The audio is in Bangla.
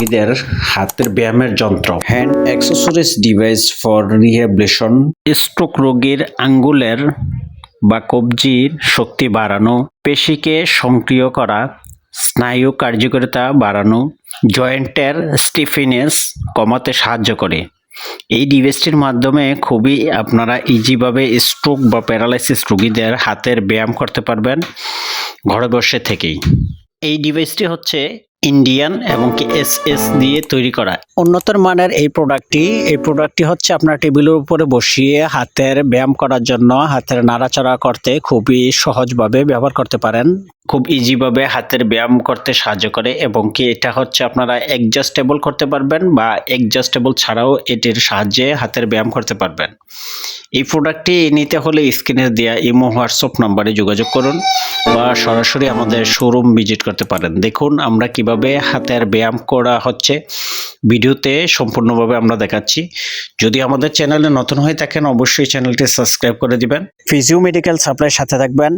রোগীদের হাতের ব্যায়ামের যন্ত্র। Hand accessories device for rehabilitation stroke রোগীর আঙ্গুলের বা কবজির শক্তি বাড়ানো। পেশিকে সক্রিয় করা। স্নায়ু কার্যকারিতা বাড়ানো। জয়েন্টের স্টিফিনেস কমাতে সাহায্য করে। এই ডিভাইসটির মাধ্যমে খুবই আপনারা ইজিভাবে স্ট্রোক বা প্যারালাইসিস রোগীদের হাতের ব্যায়াম করতে পারবেন ঘরে বসে থেকেই। এই ডিভাইসটি হচ্ছে ইন্ডিয়ান এবং কি এস এস দিয়ে তৈরি করা। উন্নত মানের এই প্রোডাক্টটি এই প্রোডাক্টটি হচ্ছে আপনার টেবিলের উপরে বসিয়ে হাতের ব্যায়াম করার জন্য হাতের নাড়াচাড়া করতে খুবই সহজভাবে ব্যবহার করতে পারেন। খুব ইজিভাবে হাতের ব্যায়াম করতে সাহায্য করে এবং কি এটা হচ্ছে আপনারা অ্যাডজাস্টেবল করতে পারবেন বা অ্যাডজাস্টেবল ছাড়াও এটির সাহায্যে হাতের ব্যায়াম করতে পারবেন। এই প্রোডাক্টটি নিতে হলে স্ক্রিনে দেওয়া ইমো হোয়াটসঅ্যাপ নাম্বারে যোগাযোগ করুন বা সরাসরি আমাদের শোরুম ভিজিট করতে পারেন। দেখুন আমরা কীভাবে হাতের ব্যায়াম করা হচ্ছে। ভিডিওতে সম্পূর্ণভাবে আমরা দেখাচ্ছি। যদি আমাদের চ্যানেলে নতুন হয়ে থাকেন, অবশ্যই চ্যানেলটি সাবস্ক্রাইব করে দিবেন। ফিজিও মেডিকেল সাপ্লাই সাথে থাকবেন।